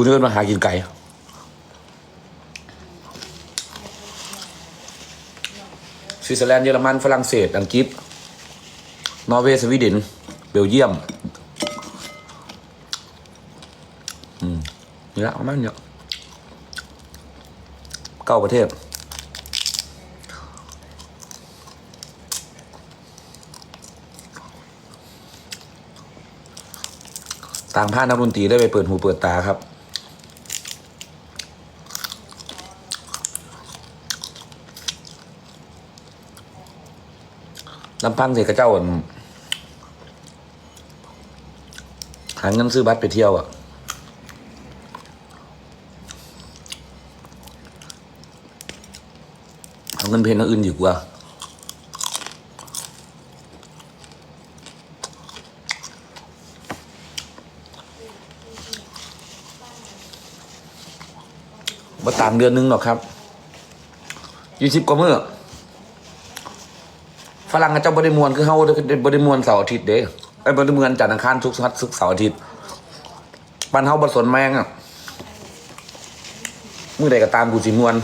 กูจะเดินมาหากินไก่สวิตเซอร์แลนด์เยอรมันฝรั่งเศส อังกฤษ นอร์เวย์สวีเดนเบลเยียม อืมนี่ละประมาณเนี้ยเก้าประเทศต่างพานักดนตรีได้ไปเปิดหูเปิดตาครับ ลำพังเสกระเจ้าอั่นหาเงินซื้อบัตรไปเที่ยวอะเอาเงินเพลงอื่นดีกว่ามาตามเดือนนึงหรอกครับยี่สิบกว่าเมื้อ ฝรั่งกับเจ้าบริมวนคือเฮาบริมวนเสาร์อาทิตย์เด้ไอ้บริมวนจันทร์อังคารทุกสัปดาห์ทุกเสาร์อาทิตย์บ้านเฮาบ่สนแมงอะมือใดก็ตามกูสิมวน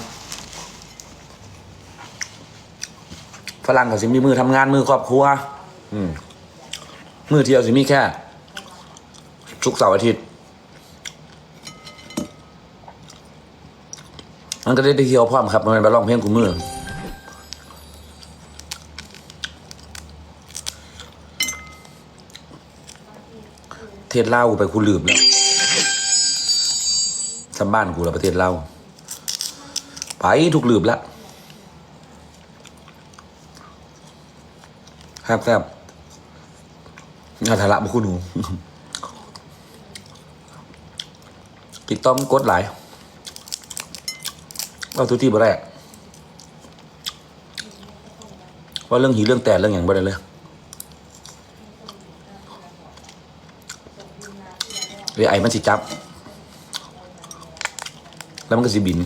ฝรั่งเขาสิมีมือทำงานมือครอบครัว อืมมือเที่ยวสิมีแค่ทุกเสาร์อาทิตย์มันก็ได้ได้เที่ยวพร้อมครับมันเป็นไปร้องเพลงกูมือ ทศลาวกูไปกูลืมแล้วสำบ้านกูแล้วประเทศลาวไปทุกลืมแล้วครับครับอาทาระบุคุณหนูติดต้องกดหลายเอาทุกที่บ่ได้ว่าเรื่องหีเรื่องแต่เรื่องอย่างบ่ได้เลย เรียไอ้มันสิจับ แล้วมันก็สิบิน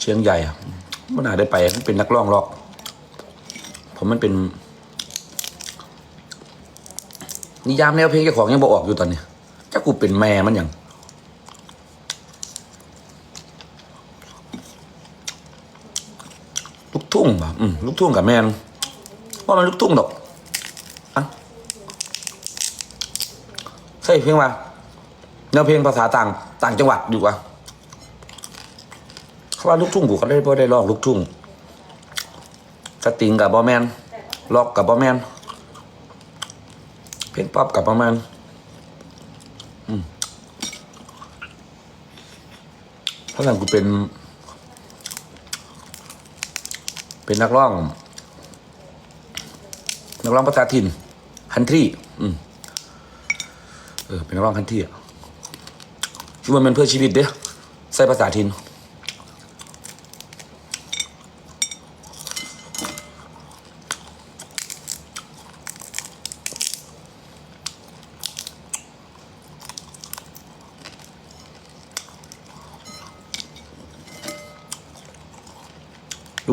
เชียงใหญ่อะมันอาจได้ไปมันเป็นนักร้องหรอก ผมมันเป็น นิยามแนวเพลงเจ้าของยังบอกออกอยู่ตอนนี้จ้ากูเป็นแม่มันอย่างลูก ทุ่งป่ะอืมลูกทุ่งกับแมนว่ามันลูกทุ่งดอกอะใช่เพลงว่าแนวเพลงภาษาต่างต่างจังหวัดดีกว่าเขาว่าลูกทุ่งกูก็ได้บ่ได้ลอกลูกทุ่งสตริงกับบอแมนล็อกกับบอแมนเพลงป๊อปกับประมาณอืมเพราะฉะนั้นกูเป็น เป็นนักร้อง นักร้องภาษาถิ่นคันทรีอืมเออเป็นนักร้องคันทรีอะคือมันเป็นเพื่อชีวิตเด้อใส่ภาษาถิ่น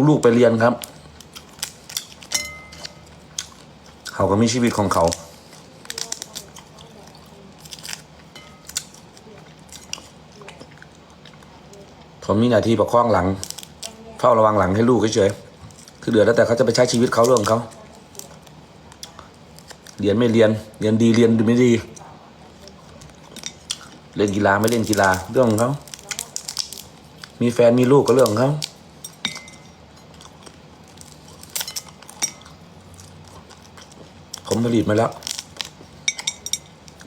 ลูกๆไปเรียนครับ เขาก็มีชีวิตของเขา ผมมีหน้าที่ประคองหลัง เฝ้าระวังหลังให้ลูกเฉยๆคือเดือแล้วแต่เขาจะไปใช้ชีวิตเขาเรื่องของเขา เรียนไม่เรียน เรียนดีเรียนไม่ดี เล่นกีฬาไม่เล่นกีฬาเรื่องของเขา มีแฟนมีลูกก็เรื่องของเขา ผมผลิตมาแล้ว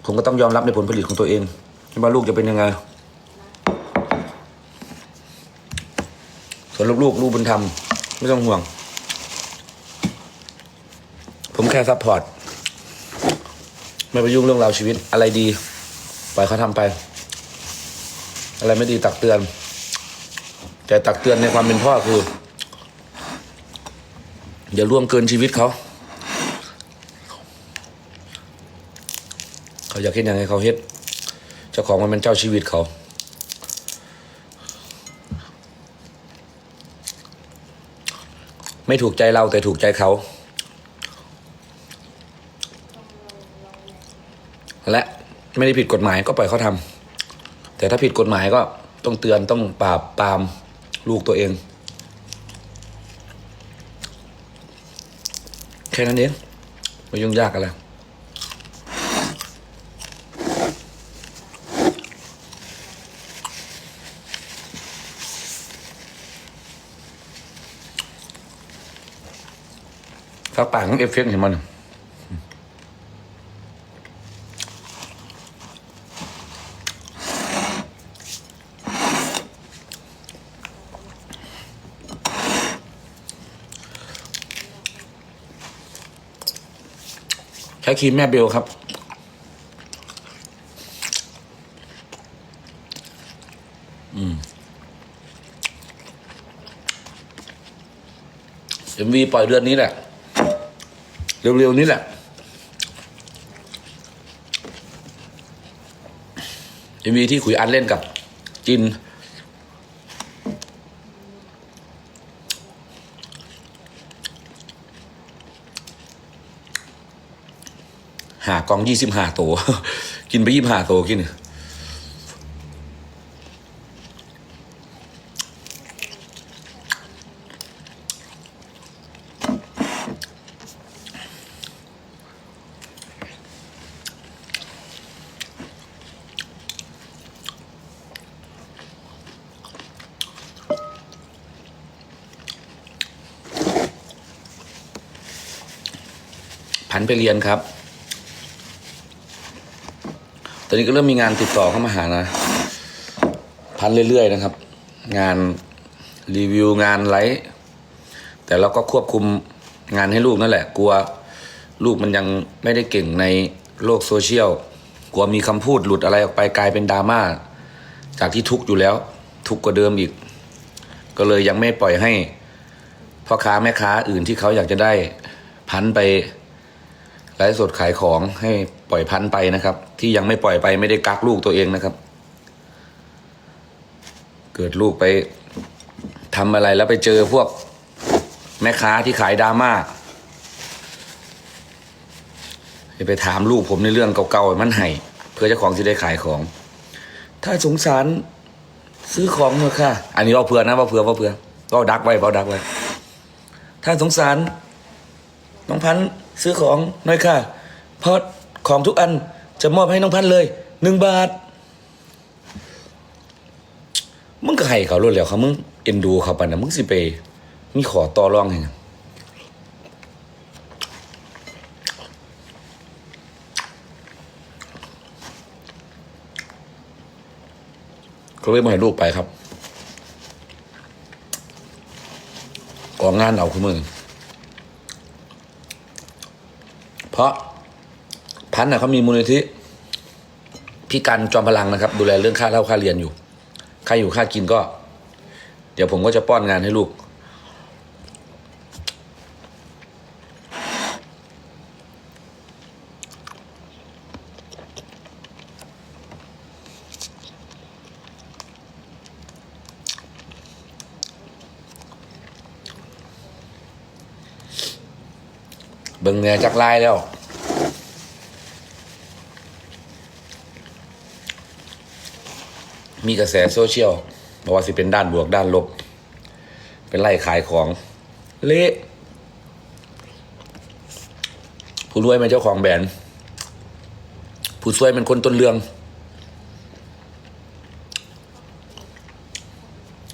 ผมก็ต้องยอมรับในผลผลิตของตัวเองไม่ว่าลูกจะเป็นยังไง ส่วนลูกๆลูกบุญธรรมไม่ต้องห่วง ผมแค่ซัพพอร์ต ไม่ไปยุ่งเรื่องราวชีวิตอะไรดี ปล่อยเขาทำไป อะไรไม่ดีตักเตือน แต่ตักเตือนในความเป็นพ่อคือ อย่าล่วงเกินชีวิตเขา เขาอยากเห็นยังไงเขาเฮ็ด เจ้าของมันเป็นเจ้าชีวิตเขา ไม่ถูกใจเราแต่ถูกใจเขา และไม่ได้ผิดกฎหมายก็ปล่อยเขาทำแต่ถ้าผิดกฎหมายก็ต้องเตือนต้องปราบปรามลูกตัวเอง แค่นั้นเองไม่ยุ่งยากอะไร กปากของเอฟเฟกต์เห็นมันใช้ครีมแม่เบลครับเอ็มวีปล่อยเดือนนี้แหละ เร็วๆนี้แหละเอมวีที่ขุยอันเล่นกับจิน หากองยี่สิบห้าตัว กินไปยี่สิบห้าตัวกิน ผันไปเรียนครับ ตอนนี้ก็เริ่มมีงานติดต่อเข้ามาหานะ พันเรื่อยๆนะครับ งานรีวิวงานไลฟ์แต่เราก็ควบคุมงานให้ลูกนั่นแหละ กลัวลูกมันยังไม่ได้เก่งในโลกโซเชียล กลัวมีคำพูดหลุดอะไรออกไปกลายเป็นดราม่า จากที่ทุกข์อยู่แล้ว ทุกข์กว่าเดิมอีก ก็เลยยังไม่ปล่อยให้พ่อค้าแม่ค้าอื่นที่เขาอยากจะได้พันไป ไลฟ์สดขายของให้ปล่อยพันไปนะครับ ที่ยังไม่ปล่อยไปไม่ได้กักลูกตัวเองนะครับ เกิดลูกไปทำอะไรแล้วไปเจอพวกแม่ค้าที่ขายดราม่าไปถามลูกผมในเรื่องเก่าๆมันให้เพื่อเจ้าของจะได้ขายของ ถ้าสงสารซื้อของเถอะค่ะ อันนี้เอาเผื่อนะเอาเผื่อเอาเผื่อก็ดักไว้เอาดักไว้ ถ้าสงสารน้องพันธ์ ซื้อของหน่อยค่ะ เพราะของทุกอันจะมอบให้น้องพันเลยหนึ่งบาท มึงก็ให้เขาลดแล้วเขามึงเอ็นดูเขาไปนะมึงสิไปมีขอต่อรองให้หยังก็เลยมาให้ลูกไปครับกองงานเอาคุณมึง เพราะพันน่ะเขามีมูลนิธิพี่กันจอมพลังนะครับ ดูแลเรื่องค่าเล่าค่าเรียนอยู่ ค่าอยู่ค่ากินก็ เดี๋ยวผมก็จะป้อนงานให้ลูก เบิ่งแหน่จักไล่แล้ว มีกระแสโซเชียลบอกว่าสิเป็นด้านบวกด้านลบ เป็นไล่ขายของเละผู้รวยเป็นเจ้าของแบรนด์ผู้ซวยเป็นคนต้นเรื่อง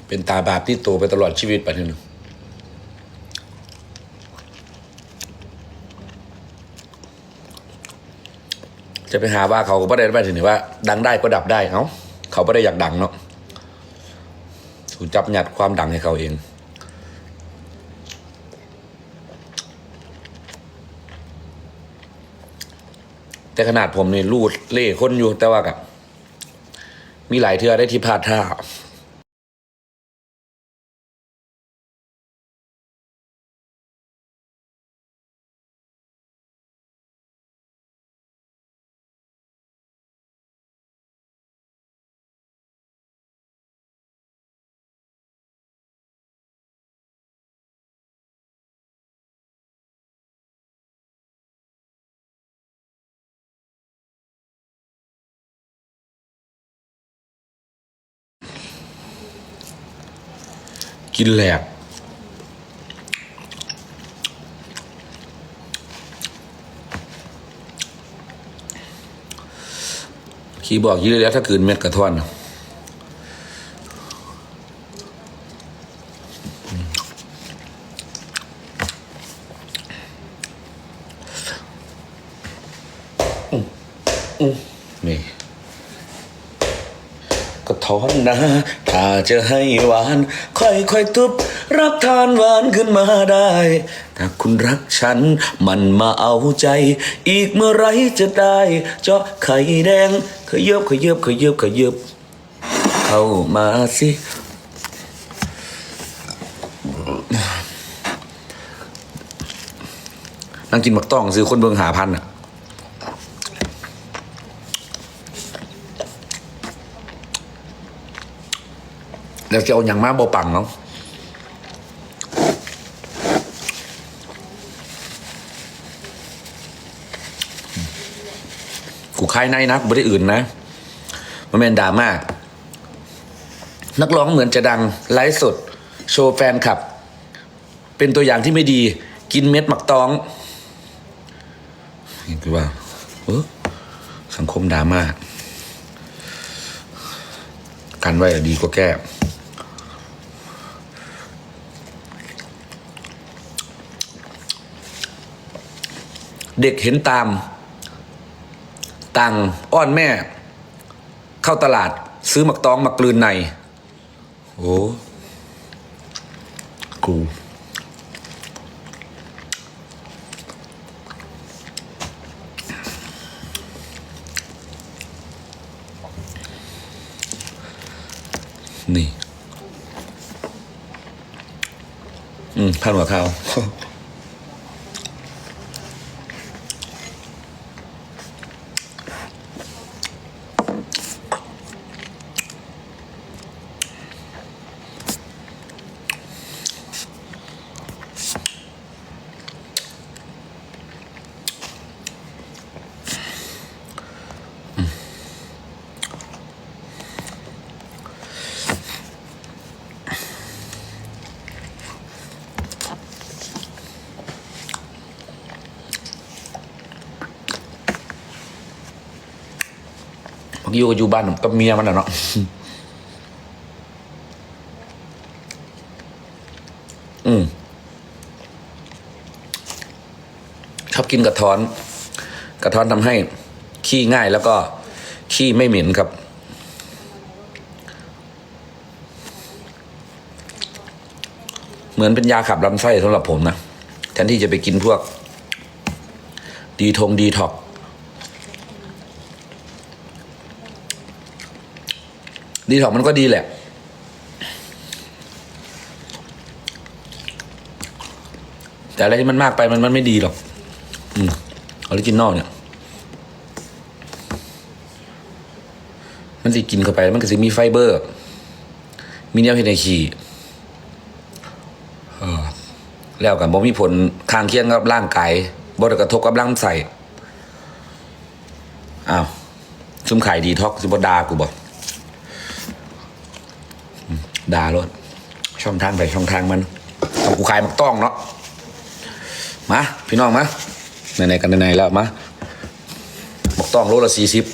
เป็นตาบาปที่โตไปตลอดชีวิตไปทีนึงจะไปหาว่าเขาก็ไม่ได้ไปถึงว่า ดังได้ก็ดับได้เขา เขาไม่ได้อยากดังเนาะถูกจับหยัดความดังให้เขาเอง แต่ขนาดผมนี่รูดเล่คนอยู่แต่ว่ากับมีหลายเทือได้ที่พลาดท่า กินแหลกขี่บอกยืดแล้วถ้าคืนเม็ดกระท่อนนี่ อนนะ ถ้าจะให้หวาน ค่อยๆทุบรับทานหวานขึ้นมาได้ ถ้าคุณรักฉัน มันมาเอาใจ อีกเมื่อไรจะได้ เจาะไข่แดง ขยบขยบขยบขยบเข้ามาสิ นั่งกินหมักต้องซื้อคนเบืองหาพันอะ แล้วจะเอาอย่างมากบ่ปังเนาะกูคายในนะกูไม่ได้อื่นนะ มันเป็นดราม่านักร้องเหมือนจะดังไลฟ์สด โชว์แฟนคลับ เป็นตัวอย่างที่ไม่ดี กินเม็ดหมักตองนี่คือว่าเออสังคมดราม่ากันไว้ดีกว่าแก้ เด็กเห็นตาม ตังอ้อนแม่ เข้าตลาดซื้อหมักตองมากลืนใน โอ้กูนี่ อืมพันหัวเขา อยู่กับอยู่บ้านกับเมียมันอะเนาะอืมชอบกินกระท้อน กระท้อนทำให้ขี้ง่ายแล้วก็ขี้ไม่เหม็นครับเหมือนเป็นยาขับลำไส้สำหรับผมนะแทนที่จะไปกินพวก ดีทงดีท็อก ดีท็อกมันก็ดีแหละ แต่อะไรที่มันมากไปมันมันไม่ดีหรอก อืมออริจินอลเนี่ย มันสิกินเข้าไปมันก็สิมีไฟเบอร์ มีแนวเฮนคีออแล้วกันบ่มีผลข้างเคียงกับร่างกายบ่ได้กระทบกับร่างใส่อ้าวซุ่มไข่ดีท็อกสิบดากูบ่ ด่ารถช่องทางไปช่องทางมันเอากูขายมักต้องเนาะมาพี่น้องมาไหนๆกันไหนๆแล้วมามักต้องโลละสี่สิบ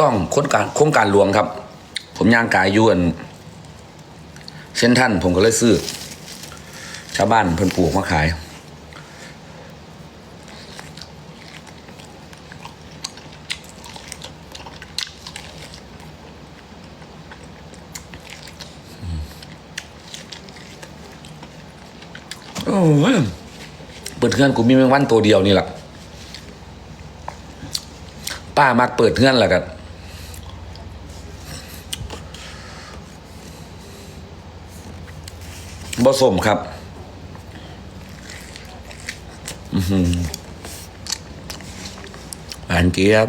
ต้องโครงการโครงการหลวงครับ ผมย่างกายยวนเช่นท่านผมก็เลยซื้อ ชาวบ้านเพิ่นปลูกมาขาย โอ้ยเปิดเพื่อนกูมีแมงวันตัวเดียวนี่แหละป้ามักเปิดเพื่อนแหละกัน ผสมครับ อือหือหวานเกี๊ยบ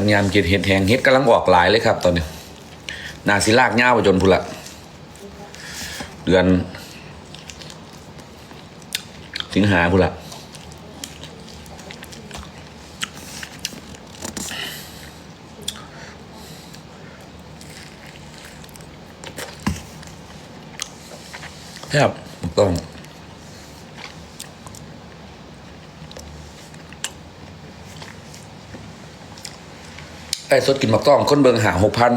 ักงานเก็ดเห็ดแหงเห็ดกำลังออกหลายเลยครับ ตอนนี้นาสิลากเง่าไปจนพุละเดือน สิงหาพุละครับต้อง ไอ้สดกินหมักต้องคนเบิงหาหกพัน